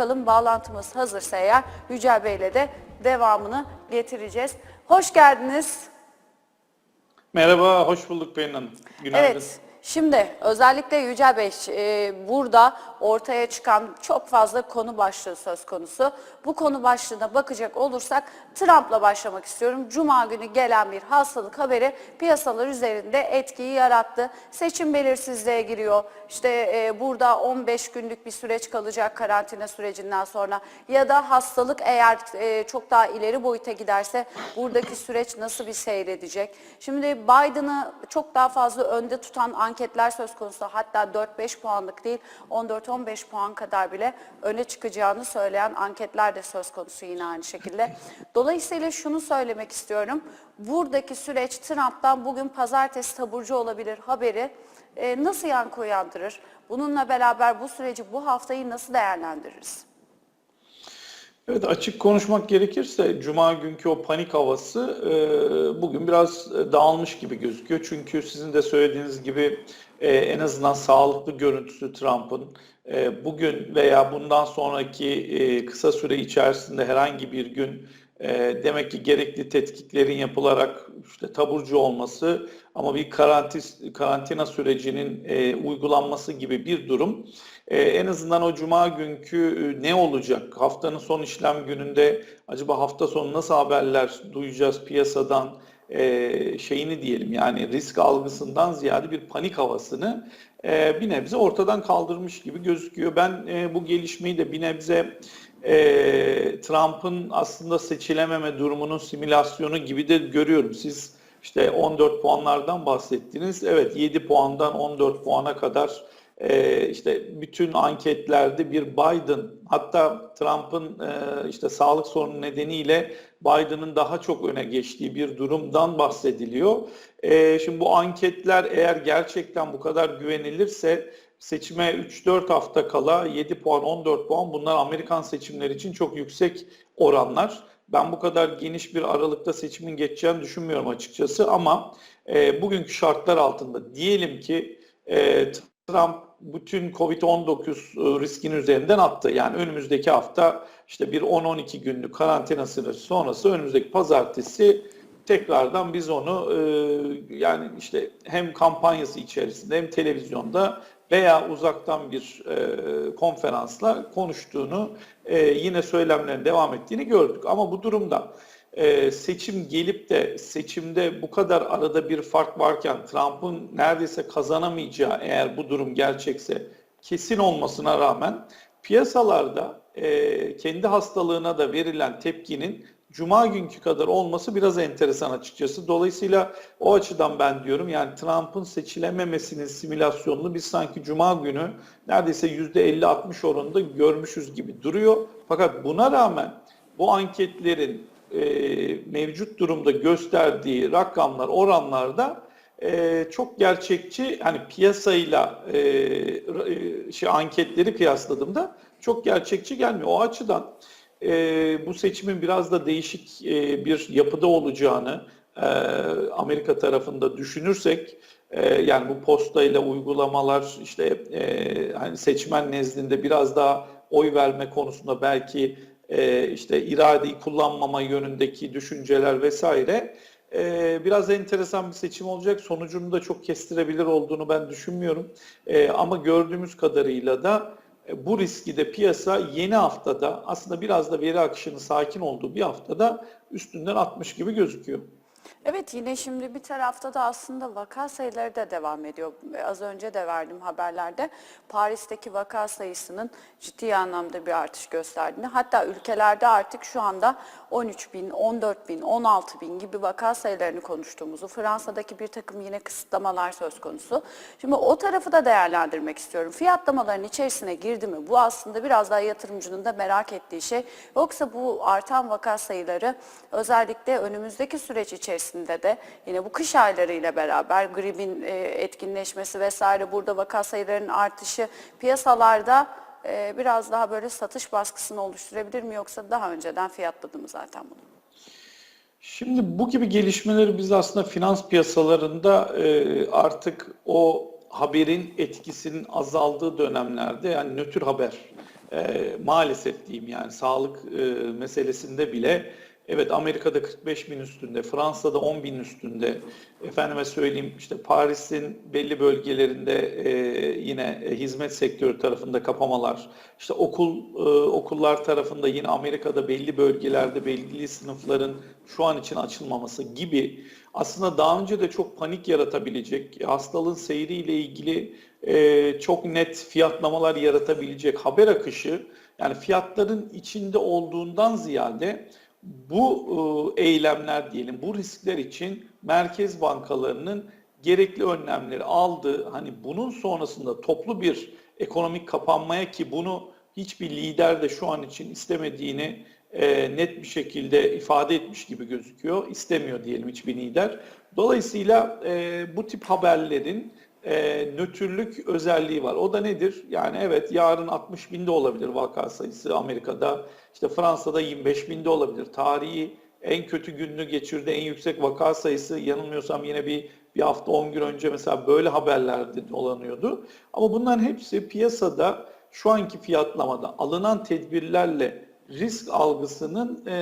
Bakalım bağlantımız hazırsa eğer Yücel Bey'le de devamını getireceğiz. Hoş geldiniz. Merhaba, hoş bulduk Pelin Hanım. Günaydın. Evet. Şimdi özellikle Yücel Bey e, burada ortaya çıkan çok fazla konu başlığı söz konusu. Bu konu başlığına bakacak olursak Trump'la başlamak istiyorum. Cuma günü gelen bir hastalık haberi piyasalar üzerinde etkiyi yarattı. Seçim belirsizliğe giriyor. İşte e, burada 15 günlük bir süreç kalacak karantina sürecinden sonra ya da hastalık eğer e, çok daha ileri boyuta giderse buradaki süreç nasıl bir seyredecek? Şimdi Biden'ı çok daha fazla önde tutan anketler söz konusu. Hatta 4-5 puanlık değil 14-15 puan kadar bile öne çıkacağını söyleyen anketler de söz konusu yine aynı şekilde. Dolayısıyla şunu söylemek istiyorum. Buradaki süreç Trump'tan bugün pazartesi taburcu olabilir haberi e, nasıl yankı uyandırır? Bununla beraber bu süreci bu haftayı nasıl değerlendiririz? Evet, açık konuşmak gerekirse Cuma günkü o panik havası e, bugün biraz dağılmış gibi gözüküyor. Çünkü sizin de söylediğiniz gibi e, en azından sağlıklı görüntüsü Trump'ın bugün veya bundan sonraki e, kısa süre içerisinde herhangi bir gün e, demek ki gerekli tetkiklerin yapılarak işte taburcu olması ama bir karantis, karantina sürecinin e, uygulanması gibi bir durum. En azından o cuma günkü ne olacak? Haftanın son işlem gününde acaba hafta sonu nasıl haberler duyacağız piyasadan? E, şeyini diyelim yani risk algısından ziyade bir panik havasını e, bir nebze ortadan kaldırmış gibi gözüküyor. Ben e, bu gelişmeyi de bir nebze e, Trump'ın aslında seçilememe durumunun simülasyonu gibi de görüyorum. Siz işte 14 puanlardan bahsettiniz. Evet 7 puandan 14 puana kadar e, işte bütün anketlerde bir Biden hatta Trump'ın e, işte sağlık sorunu nedeniyle Biden'ın daha çok öne geçtiği bir durumdan bahsediliyor. E, şimdi bu anketler eğer gerçekten bu kadar güvenilirse seçime 3-4 hafta kala 7 puan 14 puan bunlar Amerikan seçimleri için çok yüksek oranlar. Ben bu kadar geniş bir aralıkta seçimin geçeceğini düşünmüyorum açıkçası ama e, bugünkü şartlar altında diyelim ki e, Trump bütün Covid-19 e, riskini üzerinden attı. Yani önümüzdeki hafta işte bir 10-12 günlük karantina sınırı sonrası önümüzdeki pazartesi tekrardan biz onu e, yani işte hem kampanyası içerisinde hem televizyonda veya uzaktan bir e, konferansla konuştuğunu yine söylemlerin devam ettiğini gördük. Ama bu durumda e, seçim gelip de seçimde bu kadar arada bir fark varken Trump'ın neredeyse kazanamayacağı eğer bu durum gerçekse kesin olmasına rağmen piyasalarda e, kendi hastalığına da verilen tepkinin Cuma günkü kadar olması biraz enteresan açıkçası. Dolayısıyla o açıdan ben diyorum yani Trump'ın seçilememesinin simülasyonunu biz sanki Cuma günü neredeyse %50-60 oranında görmüşüz gibi duruyor. Fakat buna rağmen bu anketlerin e, mevcut durumda gösterdiği rakamlar, oranlarda e, çok gerçekçi hani piyasayla e, e, şey anketleri kıyasladığımda çok gerçekçi gelmiyor. O açıdan e, bu seçimin biraz da değişik e, bir yapıda olacağını e, Amerika tarafında düşünürsek e, yani bu postayla uygulamalar işte e, hani seçmen nezdinde biraz daha oy verme konusunda belki e, işte iradeyi kullanmama yönündeki düşünceler vesaire e, biraz enteresan bir seçim olacak. Sonucunu da çok kestirebilir olduğunu ben düşünmüyorum. E, ama gördüğümüz kadarıyla da e, bu riski de piyasa yeni haftada aslında biraz da veri akışının sakin olduğu bir haftada üstünden atmış gibi gözüküyor. Evet yine şimdi bir tarafta da aslında vaka sayıları da devam ediyor. Az önce de verdim haberlerde Paris'teki vaka sayısının ciddi anlamda bir artış gösterdiğini hatta ülkelerde artık şu anda 13 bin, 14 bin, 16 bin gibi vaka sayılarını konuştuğumuzu, Fransa'daki bir takım yine kısıtlamalar söz konusu. Şimdi o tarafı da değerlendirmek istiyorum. Fiyatlamaların içerisine girdi mi? Bu aslında biraz daha yatırımcının da merak ettiği şey. Yoksa bu artan vaka sayıları özellikle önümüzdeki süreç içerisinde de yine bu kış aylarıyla beraber gripin e, etkinleşmesi vesaire burada vaka sayılarının artışı piyasalarda e, biraz daha böyle satış baskısını oluşturabilir mi yoksa daha önceden fiyatladı mı zaten bunu? Şimdi bu gibi gelişmeleri biz aslında finans piyasalarında e, artık o haberin etkisinin azaldığı dönemlerde yani nötr haber maalesef diyeyim yani sağlık meselesinde bile evet Amerika'da 45 bin üstünde, Fransa'da 10 bin üstünde, efendime söyleyeyim işte Paris'in belli bölgelerinde e, yine e, hizmet sektörü tarafında kapamalar, işte okul e, okullar tarafında yine Amerika'da belli bölgelerde belli sınıfların şu an için açılmaması gibi. Aslında daha önce de çok panik yaratabilecek, hastalığın seyriyle ilgili e, çok net fiyatlamalar yaratabilecek haber akışı yani fiyatların içinde olduğundan ziyade bu e, eylemler diyelim, bu riskler için merkez bankalarının gerekli önlemleri aldı. Hani bunun sonrasında toplu bir ekonomik kapanmaya ki bunu hiçbir lider de şu an için istemediğini e, net bir şekilde ifade etmiş gibi gözüküyor. İstemiyor diyelim hiçbir lider. Dolayısıyla e, bu tip haberlerin e, nötrlük özelliği var. O da nedir? Yani evet yarın 60 binde olabilir vaka sayısı Amerika'da. İşte Fransa'da 25 binde olabilir. Tarihi en kötü gününü geçirdi. En yüksek vaka sayısı yanılmıyorsam yine bir bir hafta 10 gün önce mesela böyle haberlerde dolanıyordu. Ama bunların hepsi piyasada şu anki fiyatlamada alınan tedbirlerle risk algısının e,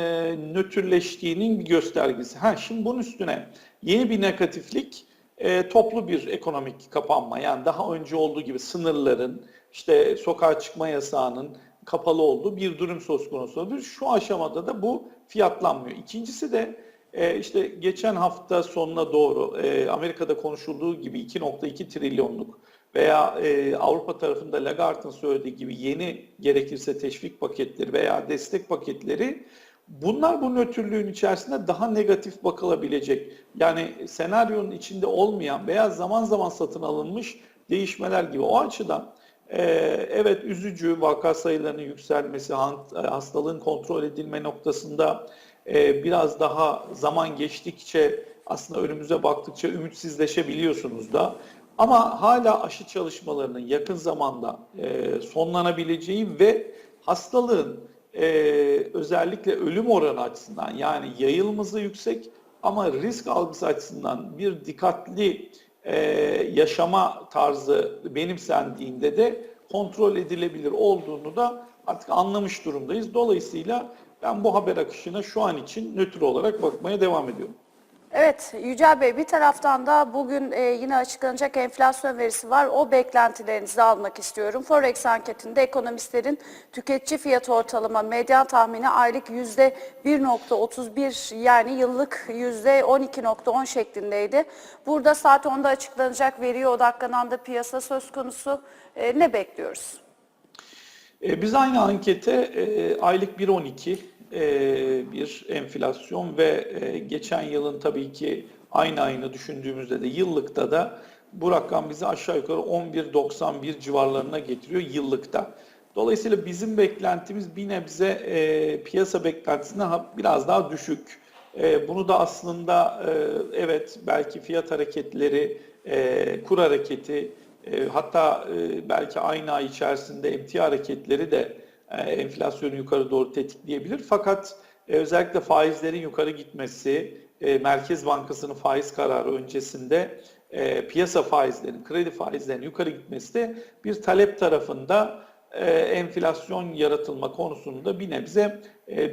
nötrleştiğinin bir göstergesi. Ha şimdi bunun üstüne yeni bir negatiflik e, toplu bir ekonomik kapanma yani daha önce olduğu gibi sınırların işte sokağa çıkma yasağının kapalı olduğu bir durum söz konusu olabilir. Şu aşamada da bu fiyatlanmıyor. İkincisi de e, işte geçen hafta sonuna doğru e, Amerika'da konuşulduğu gibi 2.2 trilyonluk veya e, Avrupa tarafında Lagarde'ın söylediği gibi yeni gerekirse teşvik paketleri veya destek paketleri bunlar bu nötrlüğün içerisinde daha negatif bakılabilecek. Yani senaryonun içinde olmayan veya zaman zaman satın alınmış değişmeler gibi. O açıdan e, evet üzücü vaka sayılarının yükselmesi, hastalığın kontrol edilme noktasında e, biraz daha zaman geçtikçe aslında önümüze baktıkça ümitsizleşebiliyorsunuz da. Ama hala aşı çalışmalarının yakın zamanda e, sonlanabileceği ve hastalığın e, özellikle ölüm oranı açısından yani yayılması yüksek ama risk algısı açısından bir dikkatli e, yaşama tarzı benimsendiğinde de kontrol edilebilir olduğunu da artık anlamış durumdayız. Dolayısıyla ben bu haber akışına şu an için nötr olarak bakmaya devam ediyorum. Evet Yücel Bey bir taraftan da bugün e, yine açıklanacak enflasyon verisi var. O beklentilerinizi almak istiyorum. Forex anketinde ekonomistlerin tüketici fiyat ortalama medyan tahmini aylık %1.31 yani yıllık %12.10 şeklindeydi. Burada saat 10'da açıklanacak veriye odaklanan da piyasa söz konusu. E, ne bekliyoruz? E, biz aynı ankete e, aylık 1.12 e, bir enflasyon ve e, geçen yılın tabii ki aynı ayını düşündüğümüzde de yıllıkta da bu rakam bizi aşağı yukarı 11.91 civarlarına getiriyor yıllıkta. Dolayısıyla bizim beklentimiz bir nebze e, piyasa beklentisinden biraz daha düşük. E, bunu da aslında e, evet belki fiyat hareketleri, e, kur hareketi, e, hatta e, belki aynı ay içerisinde emtia hareketleri de e, enflasyonu yukarı doğru tetikleyebilir. Fakat e, özellikle faizlerin yukarı gitmesi, e, Merkez Bankası'nın faiz kararı öncesinde piyasa faizlerinin, kredi faizlerinin yukarı gitmesi de bir talep tarafında enflasyon yaratılma konusunda bir nebze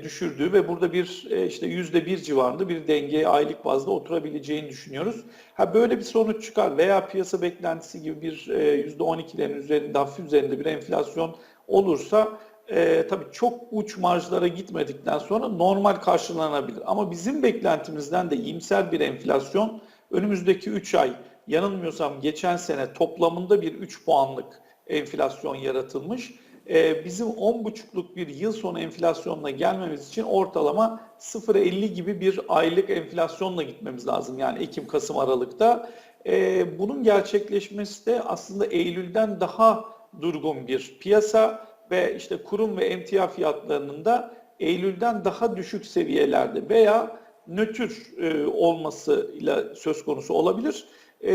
düşürdüğü ve burada bir işte yüzde bir civarında bir dengeye aylık bazda oturabileceğini düşünüyoruz. Ha böyle bir sonuç çıkar veya piyasa beklentisi gibi bir yüzde on ikilerin üzerinde hafif üzerinde bir enflasyon olursa e, tabii çok uç marjlara gitmedikten sonra normal karşılanabilir. Ama bizim beklentimizden de iyimser bir enflasyon önümüzdeki 3 ay yanılmıyorsam geçen sene toplamında bir 3 puanlık enflasyon yaratılmış. Ee, bizim 10,5'luk bir yıl sonu enflasyonla gelmemiz için ortalama 0.50 gibi bir aylık enflasyonla gitmemiz lazım. Yani Ekim, Kasım, Aralık'ta. Ee, bunun gerçekleşmesi de aslında Eylül'den daha durgun bir piyasa ve işte kurum ve emtia fiyatlarının da Eylül'den daha düşük seviyelerde veya nötr e, olmasıyla söz konusu olabilir. E,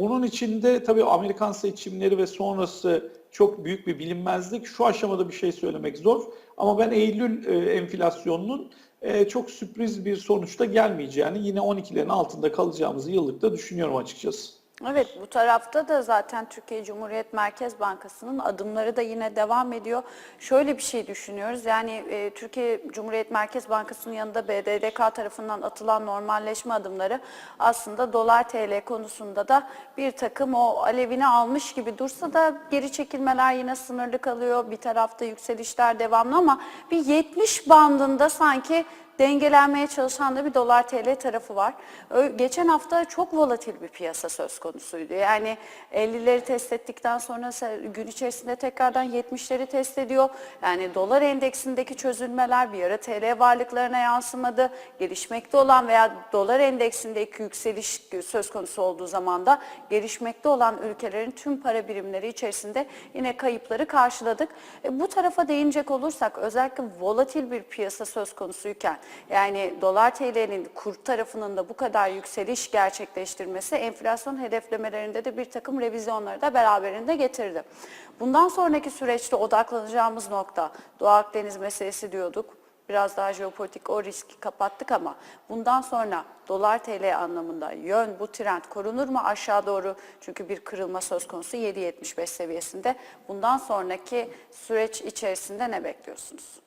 bunun içinde tabii Amerikan seçimleri ve sonrası çok büyük bir bilinmezlik. Şu aşamada bir şey söylemek zor. Ama ben Eylül e, enflasyonunun e, çok sürpriz bir sonuçta gelmeyeceğini, yine 12'lerin altında kalacağımızı yıllıkta düşünüyorum açıkçası. Evet bu tarafta da zaten Türkiye Cumhuriyet Merkez Bankası'nın adımları da yine devam ediyor. Şöyle bir şey düşünüyoruz yani e, Türkiye Cumhuriyet Merkez Bankası'nın yanında BDDK tarafından atılan normalleşme adımları aslında dolar TL konusunda da bir takım o alevini almış gibi dursa da geri çekilmeler yine sınırlı kalıyor. Bir tarafta yükselişler devamlı ama bir 70 bandında sanki dengelenmeye çalışan da bir dolar TL tarafı var. Geçen hafta çok volatil bir piyasa söz konusuydu. Yani 50'leri test ettikten sonra gün içerisinde tekrardan 70'leri test ediyor. Yani dolar endeksindeki çözülmeler bir ara TL varlıklarına yansımadı. Gelişmekte olan veya dolar endeksindeki yükseliş söz konusu olduğu zaman da gelişmekte olan ülkelerin tüm para birimleri içerisinde yine kayıpları karşıladık. E, bu tarafa değinecek olursak özellikle volatil bir piyasa söz konusuyken yani dolar TL'nin kur tarafının da bu kadar yükseliş gerçekleştirmesi enflasyon hedeflemelerinde de bir takım revizyonları da beraberinde getirdi. Bundan sonraki süreçte odaklanacağımız nokta Doğu Akdeniz meselesi diyorduk. Biraz daha jeopolitik o riski kapattık ama bundan sonra dolar TL anlamında yön bu trend korunur mu aşağı doğru? Çünkü bir kırılma söz konusu 7.75 seviyesinde. Bundan sonraki süreç içerisinde ne bekliyorsunuz?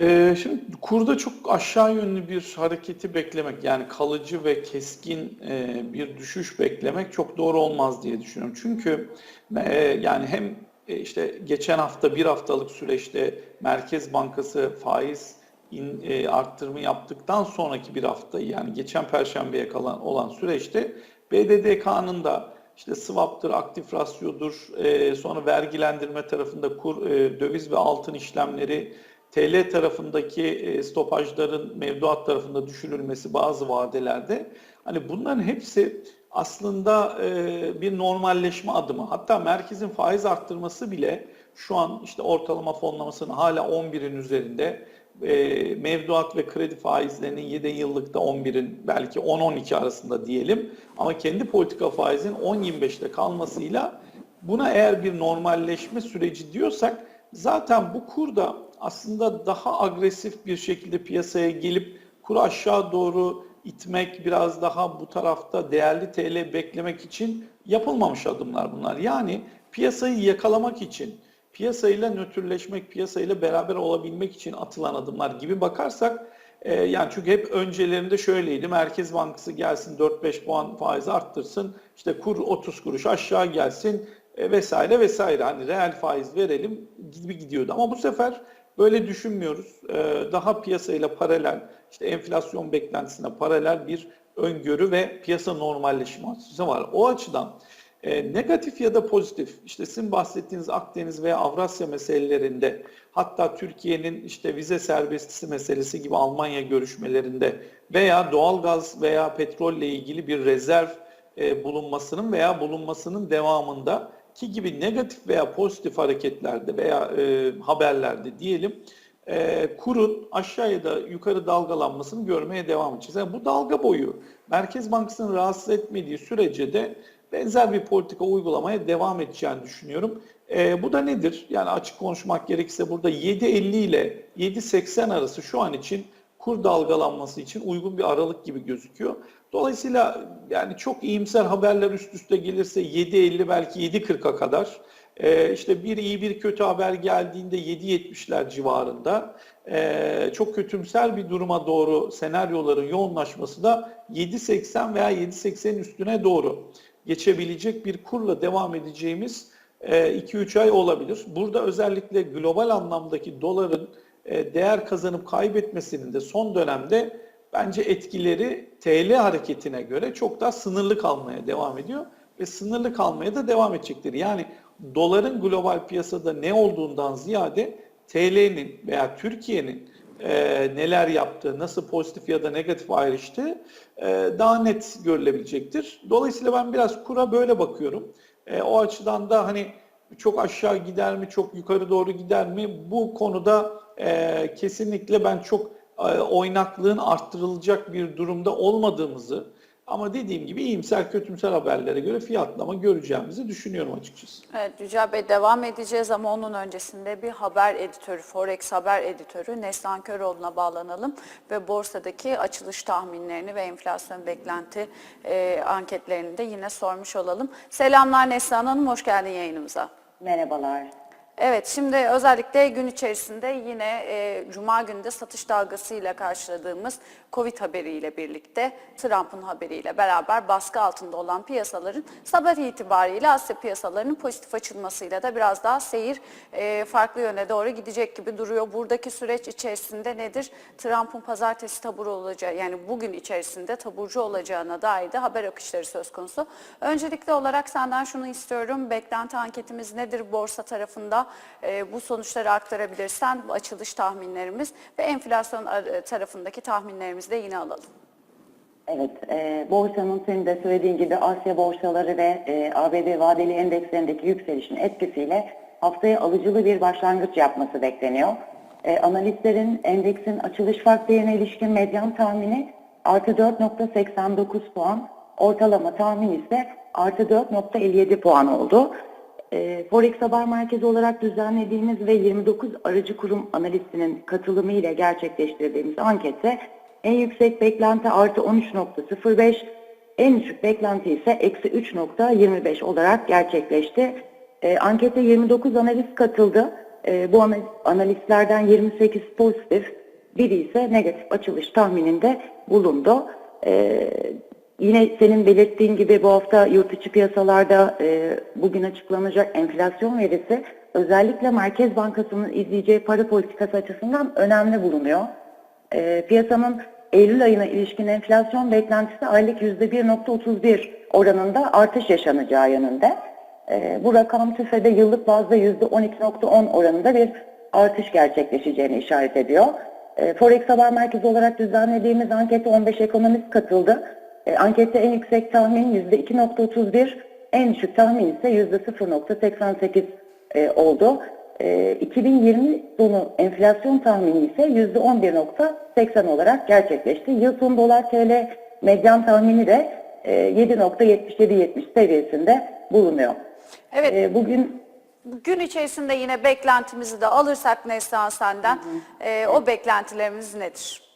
Ee, şimdi kurda çok aşağı yönlü bir hareketi beklemek yani kalıcı ve keskin e, bir düşüş beklemek çok doğru olmaz diye düşünüyorum. Çünkü e, yani hem e, işte geçen hafta bir haftalık süreçte Merkez Bankası faiz in, arttırımı yaptıktan sonraki bir hafta yani geçen perşembeye kalan olan süreçte BDDK'nın da işte swap'tır, aktif rasyodur, sonra vergilendirme tarafında kur, döviz ve altın işlemleri TL tarafındaki e, stopajların mevduat tarafında düşürülmesi bazı vadelerde hani bunların hepsi aslında e, bir normalleşme adımı. Hatta merkezin faiz arttırması bile şu an işte ortalama fonlamasının hala 11'in üzerinde e, mevduat ve kredi faizlerinin 7 yıllıkta 11'in belki 10-12 arasında diyelim ama kendi politika faizin 10-25'te kalmasıyla buna eğer bir normalleşme süreci diyorsak zaten bu kurda aslında daha agresif bir şekilde piyasaya gelip kuru aşağı doğru itmek, biraz daha bu tarafta değerli TL beklemek için yapılmamış adımlar bunlar. Yani piyasayı yakalamak için, piyasayla nötrleşmek, piyasayla beraber olabilmek için atılan adımlar gibi bakarsak e, yani çünkü hep öncelerinde şöyleydi. Merkez Bankası gelsin 4-5 puan faiz arttırsın. işte kur 30 kuruş aşağı gelsin e, vesaire vesaire. Hani reel faiz verelim gibi gidiyordu. Ama bu sefer böyle düşünmüyoruz. E, daha piyasayla paralel, işte enflasyon beklentisine paralel bir öngörü ve piyasa normalleşme açısı var. O açıdan e, negatif ya da pozitif, işte sizin bahsettiğiniz Akdeniz veya Avrasya meselelerinde, hatta Türkiye'nin işte vize serbestisi meselesi gibi Almanya görüşmelerinde veya doğalgaz veya petrolle ilgili bir rezerv e, bulunmasının veya bulunmasının devamında ki gibi negatif veya pozitif hareketlerde veya e, haberlerde diyelim e, kurun aşağı da yukarı dalgalanmasını görmeye devam edeceğiz. Yani bu dalga boyu Merkez Bankası'nın rahatsız etmediği sürece de benzer bir politika uygulamaya devam edeceğini düşünüyorum. E, bu da nedir? Yani açık konuşmak gerekirse burada 7.50 ile 7.80 arası şu an için kur dalgalanması için uygun bir aralık gibi gözüküyor. Dolayısıyla yani çok iyimser haberler üst üste gelirse 7.50 belki 7.40'a kadar ee, işte bir iyi bir kötü haber geldiğinde 7.70'ler civarında ee, çok kötümser bir duruma doğru senaryoların yoğunlaşması da 7.80 veya 7.80'in üstüne doğru geçebilecek bir kurla devam edeceğimiz 2-3 ay olabilir. Burada özellikle global anlamdaki doların e, değer kazanıp kaybetmesinin de son dönemde bence etkileri TL hareketine göre çok daha sınırlı kalmaya devam ediyor ve sınırlı kalmaya da devam edecektir. Yani doların global piyasada ne olduğundan ziyade TL'nin veya Türkiye'nin e, neler yaptığı, nasıl pozitif ya da negatif ayrıştığı e, daha net görülebilecektir. Dolayısıyla ben biraz kura böyle bakıyorum. E, o açıdan da hani çok aşağı gider mi, çok yukarı doğru gider mi? Bu konuda e, kesinlikle ben çok oynaklığın arttırılacak bir durumda olmadığımızı Ama dediğim gibi iyimser kötümser haberlere göre fiyatlama göreceğimizi düşünüyorum açıkçası. Evet Yücel Bey devam edeceğiz ama onun öncesinde bir haber editörü, Forex haber editörü Neslihan Köroğlu'na bağlanalım ve borsadaki açılış tahminlerini ve enflasyon beklenti e, anketlerini de yine sormuş olalım. Selamlar Neslihan Hanım, hoş geldin yayınımıza. Merhabalar. Evet şimdi özellikle gün içerisinde yine e, Cuma günü de satış dalgasıyla karşıladığımız Covid haberiyle birlikte Trump'ın haberiyle beraber baskı altında olan piyasaların sabah itibariyle Asya piyasalarının pozitif açılmasıyla da biraz daha seyir e, farklı yöne doğru gidecek gibi duruyor. Buradaki süreç içerisinde nedir? Trump'ın pazartesi taburu olacağı yani bugün içerisinde taburcu olacağına dair de haber akışları söz konusu. Öncelikli olarak senden şunu istiyorum. Beklenti anketimiz nedir borsa tarafında? E, bu sonuçları aktarabilirsen açılış tahminlerimiz ve enflasyon ar- tarafındaki tahminlerimizi de yine alalım. Evet, e, borsanın senin de söylediğin gibi Asya borsaları ve e, ABD vadeli endekslerindeki yükselişin etkisiyle haftaya alıcılı bir başlangıç yapması bekleniyor. E, analistlerin endeksin açılış fark ilişkin medyan tahmini artı 4.89 puan, ortalama tahmin ise artı 4.57 puan oldu. E, Forex Haber Merkezi olarak düzenlediğimiz ve 29 aracı kurum analistinin katılımı ile gerçekleştirdiğimiz ankette en yüksek beklenti artı 13.05, en düşük beklenti ise eksi 3.25 olarak gerçekleşti. E, ankete 29 analist katıldı. E, bu ana- analistlerden 28 pozitif, biri ise negatif açılış tahmininde bulundu. E, Yine senin belirttiğin gibi bu hafta yurt içi piyasalarda e, bugün açıklanacak enflasyon verisi özellikle Merkez Bankası'nın izleyeceği para politikası açısından önemli bulunuyor. E, piyasanın Eylül ayına ilişkin enflasyon beklentisi aylık %1.31 oranında artış yaşanacağı yönünde. E, bu rakam TÜFE'de yıllık bazda %12.10 oranında bir artış gerçekleşeceğini işaret ediyor. E, Forex Haber Merkezi olarak düzenlediğimiz ankete 15 ekonomist katıldı. E, ankette en yüksek tahmin %2.31, en düşük tahmin ise %0.88 e, oldu. E, 2020 sonu enflasyon tahmini ise %11.80 olarak gerçekleşti. Yıl sonu dolar TL medyan tahmini de e, 7.77-70 seviyesinde bulunuyor. Evet. E, bugün Gün içerisinde yine beklentimizi de alırsak Neslihan senden e, o beklentilerimiz nedir?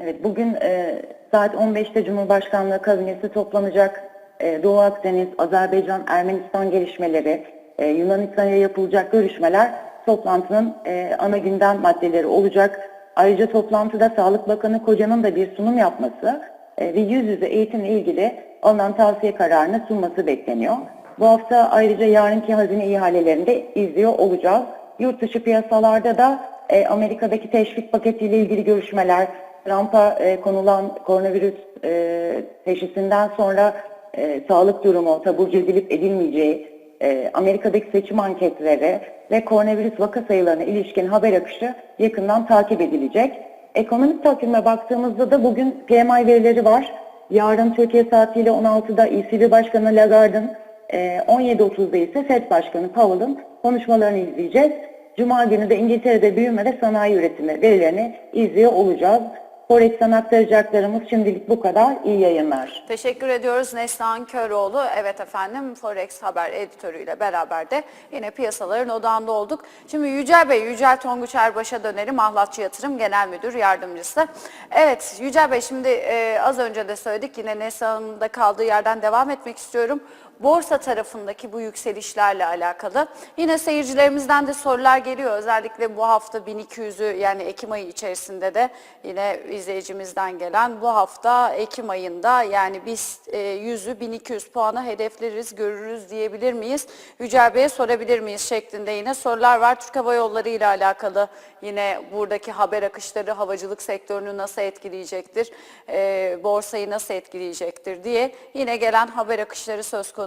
Evet, bugün e, saat 15'te Cumhurbaşkanlığı kabinesi toplanacak. E, Doğu Akdeniz, Azerbaycan, Ermenistan gelişmeleri, e, Yunanistan'a yapılacak görüşmeler toplantının e, ana gündem maddeleri olacak. Ayrıca toplantıda Sağlık Bakanı Koca'nın da bir sunum yapması e, ve yüz yüze eğitimle ilgili alınan tavsiye kararını sunması bekleniyor. Bu hafta ayrıca yarınki hazine ihalelerini de izliyor olacağız. Yurt dışı piyasalarda da e, Amerika'daki teşvik paketiyle ilgili görüşmeler, Trump'a e, konulan koronavirüs e, teşhisinden sonra e, sağlık durumu taburcu edilip edilmeyeceği, e, Amerika'daki seçim anketleri ve koronavirüs vaka sayılarına ilişkin haber akışı yakından takip edilecek. Ekonomik takvime baktığımızda da bugün PMI verileri var. Yarın Türkiye saatiyle 16'da ECB Başkanı Lagarde'ın, e, 17.30'da ise FED Başkanı Powell'ın konuşmalarını izleyeceğiz. Cuma günü de İngiltere'de büyüme ve sanayi üretimi verilerini izliyor olacağız. Forex'ten aktaracaklarımız şimdilik bu kadar. İyi yayınlar. Teşekkür ediyoruz Neslihan Köroğlu. Evet efendim Forex Haber editörüyle beraber de yine piyasaların odağında olduk. Şimdi Yücel Bey, Yücel Tonguç Erbaş'a dönelim. Ahlatçı Yatırım Genel Müdür Yardımcısı. Evet Yücel Bey şimdi e, az önce de söyledik yine Neslihan'ın da kaldığı yerden devam etmek istiyorum. Borsa tarafındaki bu yükselişlerle alakalı. Yine seyircilerimizden de sorular geliyor. Özellikle bu hafta 1200'ü yani Ekim ayı içerisinde de yine izleyicimizden gelen bu hafta Ekim ayında yani biz e, 100'ü 1200 puana hedefleriz, görürüz diyebilir miyiz? Yücel Bey'e sorabilir miyiz şeklinde yine sorular var. Türk Hava Yolları ile alakalı yine buradaki haber akışları havacılık sektörünü nasıl etkileyecektir, e, borsayı nasıl etkileyecektir diye yine gelen haber akışları söz konusu.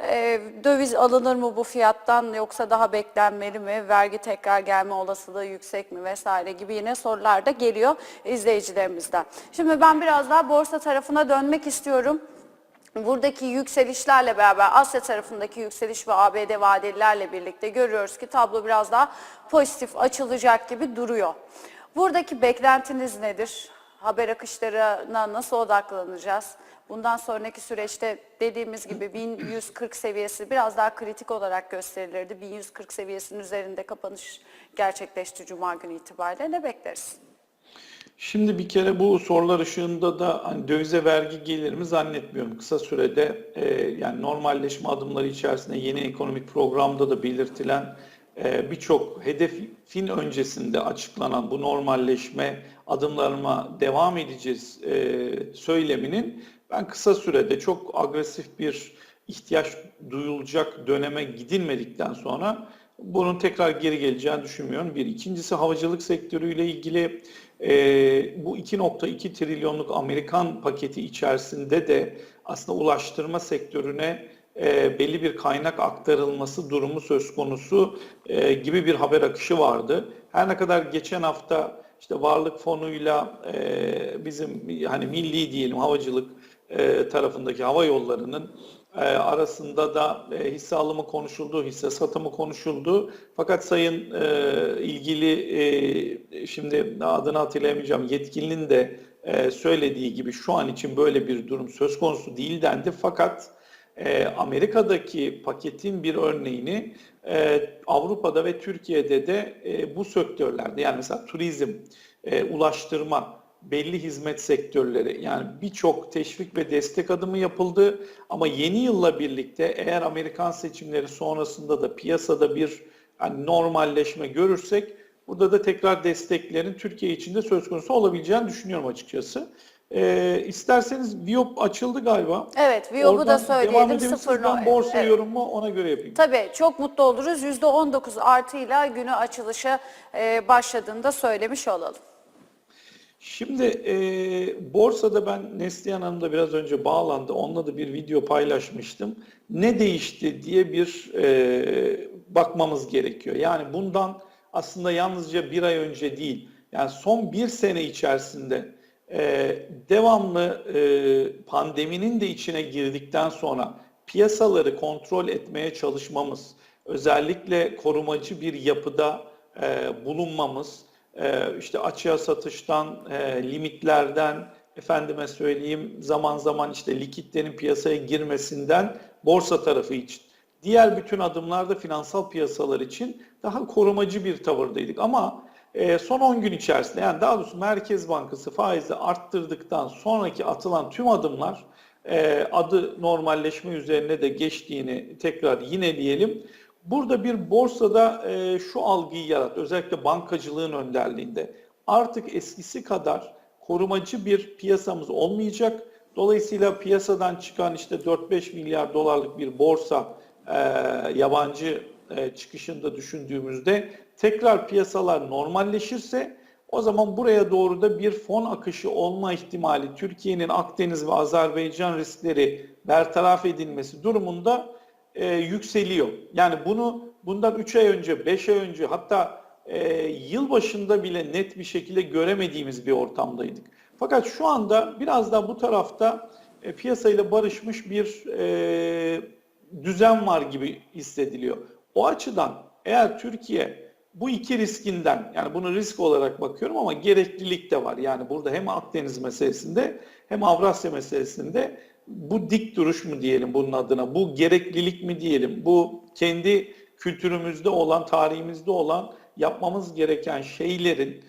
E, döviz alınır mı bu fiyattan yoksa daha beklenmeli mi? Vergi tekrar gelme olasılığı yüksek mi vesaire gibi yine sorular da geliyor izleyicilerimizden. Şimdi ben biraz daha borsa tarafına dönmek istiyorum. Buradaki yükselişlerle beraber Asya tarafındaki yükseliş ve ABD vadelilerle birlikte görüyoruz ki tablo biraz daha pozitif açılacak gibi duruyor. Buradaki beklentiniz nedir? haber akışlarına nasıl odaklanacağız? Bundan sonraki süreçte dediğimiz gibi 1140 seviyesi biraz daha kritik olarak gösterilirdi. 1140 seviyesinin üzerinde kapanış gerçekleşti Cuma günü itibariyle. Ne bekleriz? Şimdi bir kere bu sorular ışığında da hani dövize vergi gelir mi zannetmiyorum. Kısa sürede e, yani normalleşme adımları içerisinde yeni ekonomik programda da belirtilen e, birçok hedefin öncesinde açıklanan bu normalleşme adımlarına devam edeceğiz e, söyleminin ben kısa sürede çok agresif bir ihtiyaç duyulacak döneme gidilmedikten sonra bunun tekrar geri geleceğini düşünmüyorum. Bir. ikincisi havacılık sektörüyle ilgili e, bu 2.2 trilyonluk Amerikan paketi içerisinde de aslında ulaştırma sektörüne e, belli bir kaynak aktarılması durumu söz konusu e, gibi bir haber akışı vardı. Her ne kadar geçen hafta işte varlık fonuyla e, bizim hani milli diyelim havacılık e, tarafındaki hava yollarının e, arasında da e, hisse alımı konuşuldu, hisse satımı konuşuldu. Fakat sayın e, ilgili şimdi adını hatırlayamayacağım yetkilinin de söylediği gibi şu an için böyle bir durum söz konusu değil dendi. Fakat Amerika'daki paketin bir örneğini Avrupa'da ve Türkiye'de de bu sektörlerde yani mesela turizm, ulaştırma, belli hizmet sektörleri yani birçok teşvik ve destek adımı yapıldı ama yeni yılla birlikte eğer Amerikan seçimleri sonrasında da piyasada bir hani normalleşme görürsek burada da tekrar desteklerin Türkiye içinde söz konusu olabileceğini düşünüyorum açıkçası. Ee, isterseniz Viop açıldı galiba. Evet, Viop'u da söyleyelim. Sıfır Ben borsa evet. yorumu ona göre yapayım. Tabii çok mutlu oluruz. %19 artıyla günü açılışa e, başladığında söylemiş olalım. Şimdi e, borsada ben Neslihan Hanım da biraz önce bağlandı. Onunla da bir video paylaşmıştım. Ne değişti diye bir e, bakmamız gerekiyor. Yani bundan aslında yalnızca bir ay önce değil. Yani son bir sene içerisinde e, devamlı e, pandeminin de içine girdikten sonra piyasaları kontrol etmeye çalışmamız, özellikle korumacı bir yapıda e, bulunmamız, e, işte açığa satıştan, e, limitlerden, efendime söyleyeyim zaman zaman işte likitlerin piyasaya girmesinden borsa tarafı için. Diğer bütün adımlarda finansal piyasalar için daha korumacı bir tavırdaydık. Ama e, son 10 gün içerisinde yani daha doğrusu Merkez Bankası faizi arttırdıktan sonraki atılan tüm adımlar e, adı normalleşme üzerine de geçtiğini tekrar yineleyelim. Burada bir borsada e, şu algıyı yarattı. Özellikle bankacılığın önderliğinde. Artık eskisi kadar korumacı bir piyasamız olmayacak. Dolayısıyla piyasadan çıkan işte 4-5 milyar dolarlık bir borsa e, yabancı e, çıkışında düşündüğümüzde tekrar piyasalar normalleşirse o zaman buraya doğru da bir fon akışı olma ihtimali Türkiye'nin Akdeniz ve Azerbaycan riskleri bertaraf edilmesi durumunda e, yükseliyor. Yani bunu bundan 3 ay önce, 5 ay önce hatta e, yıl başında bile net bir şekilde göremediğimiz bir ortamdaydık. Fakat şu anda biraz daha bu tarafta e, piyasayla barışmış bir e, düzen var gibi hissediliyor. O açıdan eğer Türkiye bu iki riskinden yani bunu risk olarak bakıyorum ama gereklilik de var. Yani burada hem Akdeniz meselesinde hem Avrasya meselesinde bu dik duruş mu diyelim bunun adına, bu gereklilik mi diyelim, bu kendi kültürümüzde olan, tarihimizde olan yapmamız gereken şeylerin,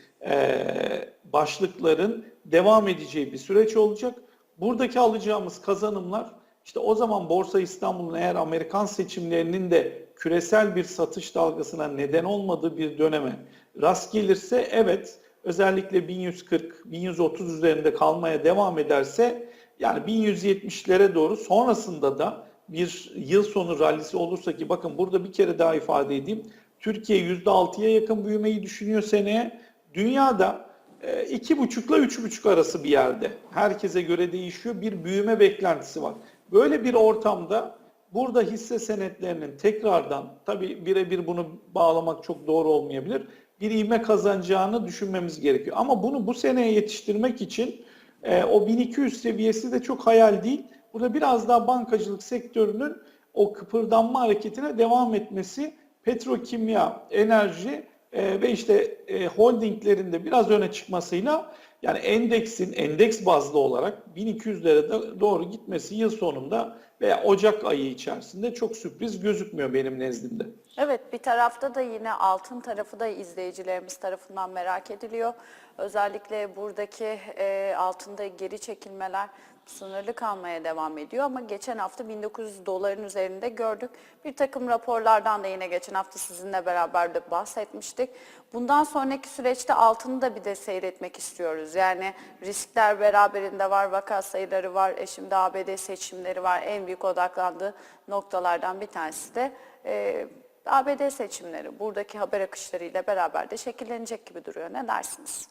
başlıkların devam edeceği bir süreç olacak. Buradaki alacağımız kazanımlar işte o zaman Borsa İstanbul'un eğer Amerikan seçimlerinin de küresel bir satış dalgasına neden olmadığı bir döneme rast gelirse evet özellikle 1140, 1130 üzerinde kalmaya devam ederse yani 1170'lere doğru sonrasında da bir yıl sonu rallisi olursa ki bakın burada bir kere daha ifade edeyim. Türkiye %6'ya yakın büyümeyi düşünüyor seneye. Dünyada e, iki buçukla üç buçuk arası bir yerde. Herkese göre değişiyor. Bir büyüme beklentisi var. Böyle bir ortamda burada hisse senetlerinin tekrardan tabii birebir bunu bağlamak çok doğru olmayabilir. Bir ivme kazanacağını düşünmemiz gerekiyor. Ama bunu bu seneye yetiştirmek için e, o 1200 seviyesi de çok hayal değil. Burada biraz daha bankacılık sektörünün o kıpırdanma hareketine devam etmesi, petrokimya, enerji E, ve işte e, holdinglerin de biraz öne çıkmasıyla yani endeksin endeks bazlı olarak 1200'lere de doğru gitmesi yıl sonunda veya Ocak ayı içerisinde çok sürpriz gözükmüyor benim nezdimde. Evet bir tarafta da yine altın tarafı da izleyicilerimiz tarafından merak ediliyor. Özellikle buradaki e, altında geri çekilmeler sınırlı kalmaya devam ediyor ama geçen hafta 1900 doların üzerinde gördük. Bir takım raporlardan da yine geçen hafta sizinle beraber de bahsetmiştik. Bundan sonraki süreçte altını da bir de seyretmek istiyoruz. Yani riskler beraberinde var, vaka sayıları var, e şimdi ABD seçimleri var. En büyük odaklandığı noktalardan bir tanesi de e, ABD seçimleri. Buradaki haber akışlarıyla beraber de şekillenecek gibi duruyor. Ne dersiniz?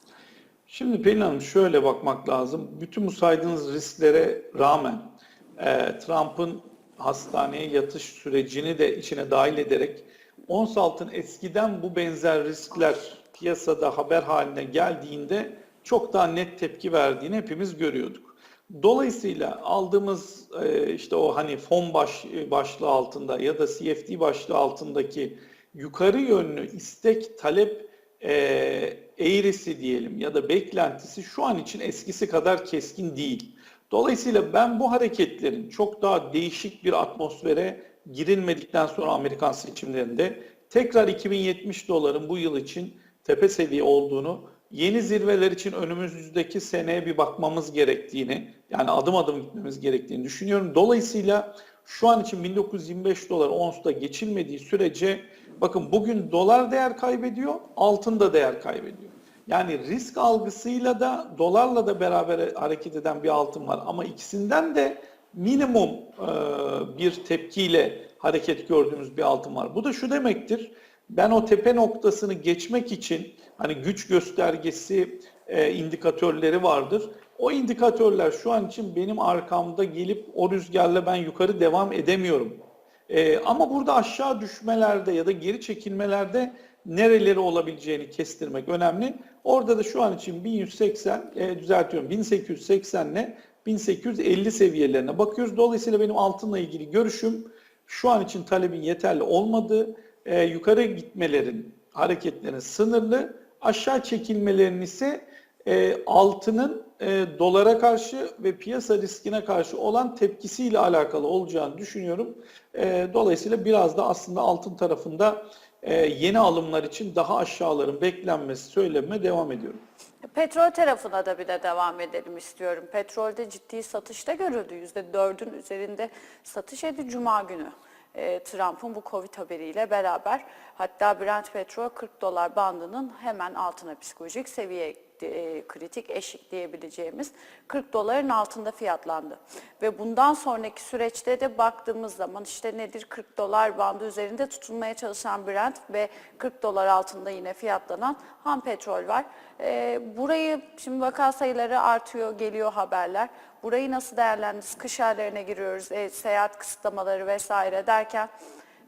Şimdi Pelin Hanım şöyle bakmak lazım. Bütün bu saydığınız risklere rağmen e, Trump'ın hastaneye yatış sürecini de içine dahil ederek ons altın eskiden bu benzer riskler piyasada haber haline geldiğinde çok daha net tepki verdiğini hepimiz görüyorduk. Dolayısıyla aldığımız e, işte o hani fon baş, başlığı altında ya da CFD başlığı altındaki yukarı yönlü istek talep e, eğrisi diyelim ya da beklentisi şu an için eskisi kadar keskin değil. Dolayısıyla ben bu hareketlerin çok daha değişik bir atmosfere girilmedikten sonra Amerikan seçimlerinde tekrar 2070 doların bu yıl için tepe seviye olduğunu, yeni zirveler için önümüzdeki seneye bir bakmamız gerektiğini, yani adım adım gitmemiz gerektiğini düşünüyorum. Dolayısıyla şu an için 1925 dolar onsta geçilmediği sürece bakın bugün dolar değer kaybediyor, altın da değer kaybediyor. Yani risk algısıyla da dolarla da beraber hareket eden bir altın var ama ikisinden de minimum e, bir tepkiyle hareket gördüğümüz bir altın var. Bu da şu demektir. Ben o tepe noktasını geçmek için hani güç göstergesi e, indikatörleri vardır. O indikatörler şu an için benim arkamda gelip o rüzgarla ben yukarı devam edemiyorum. E, ama burada aşağı düşmelerde ya da geri çekilmelerde nereleri olabileceğini kestirmek önemli. Orada da şu an için 1180, e, düzeltiyorum 1880 ile 1850 seviyelerine bakıyoruz. Dolayısıyla benim altınla ilgili görüşüm şu an için talebin yeterli olmadığı, e, yukarı gitmelerin, hareketlerin sınırlı, aşağı çekilmelerin ise e, altının e, dolara karşı ve piyasa riskine karşı olan tepkisiyle alakalı olacağını düşünüyorum. E, dolayısıyla biraz da aslında altın tarafında e, yeni alımlar için daha aşağıların beklenmesi söylememe devam ediyorum. Petrol tarafına da bir de devam edelim istiyorum. Petrolde ciddi satışta görüldü. %4'ün üzerinde satış edi Cuma günü. E, Trump'ın bu Covid haberiyle beraber hatta Brent petrol 40 dolar bandının hemen altına psikolojik seviye e, kritik eşik diyebileceğimiz 40 doların altında fiyatlandı. Ve bundan sonraki süreçte de baktığımız zaman işte nedir 40 dolar bandı üzerinde tutunmaya çalışan Brent ve 40 dolar altında yine fiyatlanan ham petrol var. E, burayı şimdi vaka sayıları artıyor, geliyor haberler. Burayı nasıl değerlendiriyoruz? Kış aylarına giriyoruz, e, seyahat kısıtlamaları vesaire derken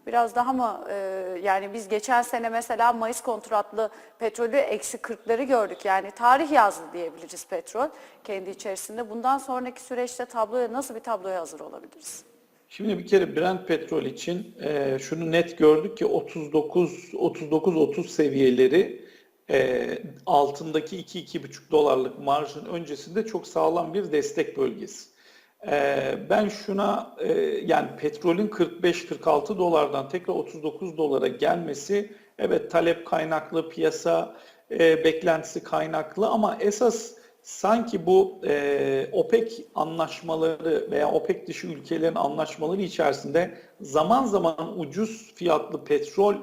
biraz daha mı e, yani biz geçen sene mesela Mayıs kontratlı petrolü eksi 40'ları gördük. Yani tarih yazdı diyebiliriz petrol kendi içerisinde. Bundan sonraki süreçte tabloya nasıl bir tabloya hazır olabiliriz? Şimdi bir kere Brent petrol için e, şunu net gördük ki 39 39 30 seviyeleri e, altındaki 2 2,5 dolarlık marjın öncesinde çok sağlam bir destek bölgesi. E, ben şuna e, yani petrolün 45-46 dolardan tekrar 39 dolara gelmesi evet talep kaynaklı piyasa e, beklentisi kaynaklı ama esas sanki bu e, OPEC anlaşmaları veya OPEC dışı ülkelerin anlaşmaları içerisinde zaman zaman ucuz fiyatlı petrol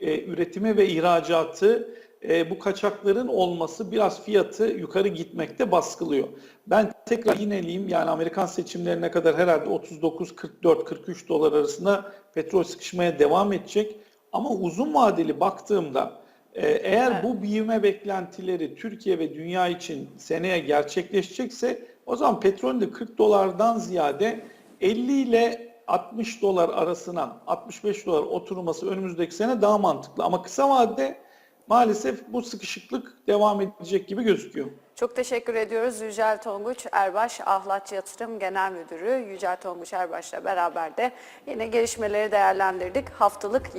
üretimi ve ihracatı e, bu kaçakların olması biraz fiyatı yukarı gitmekte baskılıyor. Ben tekrar yineleyeyim yani Amerikan seçimlerine kadar herhalde 39, 44, 43 dolar arasında petrol sıkışmaya devam edecek. Ama uzun vadeli baktığımda e, eğer bu büyüme beklentileri Türkiye ve dünya için seneye gerçekleşecekse o zaman petrolün de 40 dolardan ziyade 50 ile 60 dolar arasına 65 dolar oturması önümüzdeki sene daha mantıklı. Ama kısa vadede maalesef bu sıkışıklık devam edecek gibi gözüküyor. Çok teşekkür ediyoruz Yücel Tonguç Erbaş Ahlat Yatırım Genel Müdürü Yücel Tonguç Erbaş'la beraber de yine gelişmeleri değerlendirdik. Haftalık